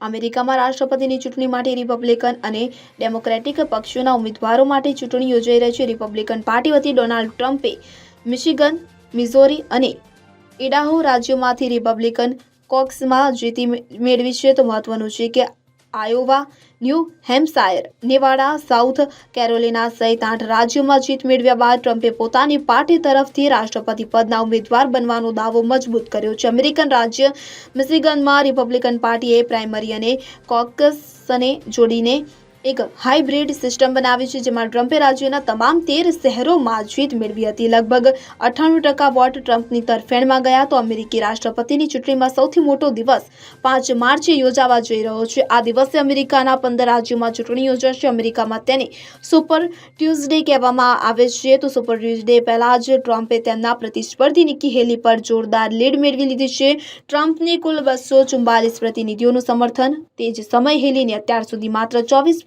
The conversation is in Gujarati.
અમેરિકામાં રાષ્ટ્રપતિની ચૂંટણી માટે રિપબ્લિકન અને ડેમોક્રેટિક પક્ષોના ઉમેદવારો માટે ચૂંટણી યોજાઈ રહી છે. રિપબ્લિકન પાર્ટી વતી ડોનાલ્ડ ટ્રમ્પે મિશિગન, મિઝોરી અને ઇડાહો રાજ્યોમાંથી રિપબ્લિકન કોક્સમાં જીતી મેળવી છે. તો મહત્વનું છે કે Iowa, New Hampshire, Nevada, South Carolina સહિત આઠ રાજ્યોમાં જીત મેળવ્યા બાદ ટ્રમ્પે પોતાની પાર્ટી તરફથી રાષ્ટ્રપતિ પદના ઉમેદવાર બનવાનો દાવો મજબૂત કર્યો છે. અમેરિકન રાજ્ય મિશિગનમાં રિપબ્લિકન પાર્ટીએ પ્રાઇમરી અને કોકસને જોડીને એક હાઇબ્રિડ સિસ્ટમ બનાવી છે જેમાં ટ્રમ્પે રાજ્યના તમામ તેર શહેરોમાં જીત મેળવી હતી. લગભગ અઠ્ઠાણું ટકા વોટ ટ્રમ્પની તરફેણમાં ગયા તો અમેરિકી રાષ્ટ્રપતિની ચૂંટણીમાં સૌથી મોટો દિવસ પાંચ માર્ચે યોજાવા જઈ રહ્યો છે. આ દિવસે અમેરિકાના પંદર રાજ્યોમાં ચૂંટણી યોજાશે. અમેરિકામાં તેને સુપર ટ્યુઝડે કહેવામાં આવે છે. તો સુપર ટ્યુઝડે પહેલાં જ ટ્રમ્પે તેમના પ્રતિસ્પર્ધી નિકી હેલી પર જોરદાર લીડ મેળવી લીધી છે. ટ્રમ્પની કુલ બસો ચુમ્બાલીસ પ્રતિનિધિઓનું સમર્થન. તે જ સમય હેલીને અત્યાર સુધી માત્ર ચોવીસ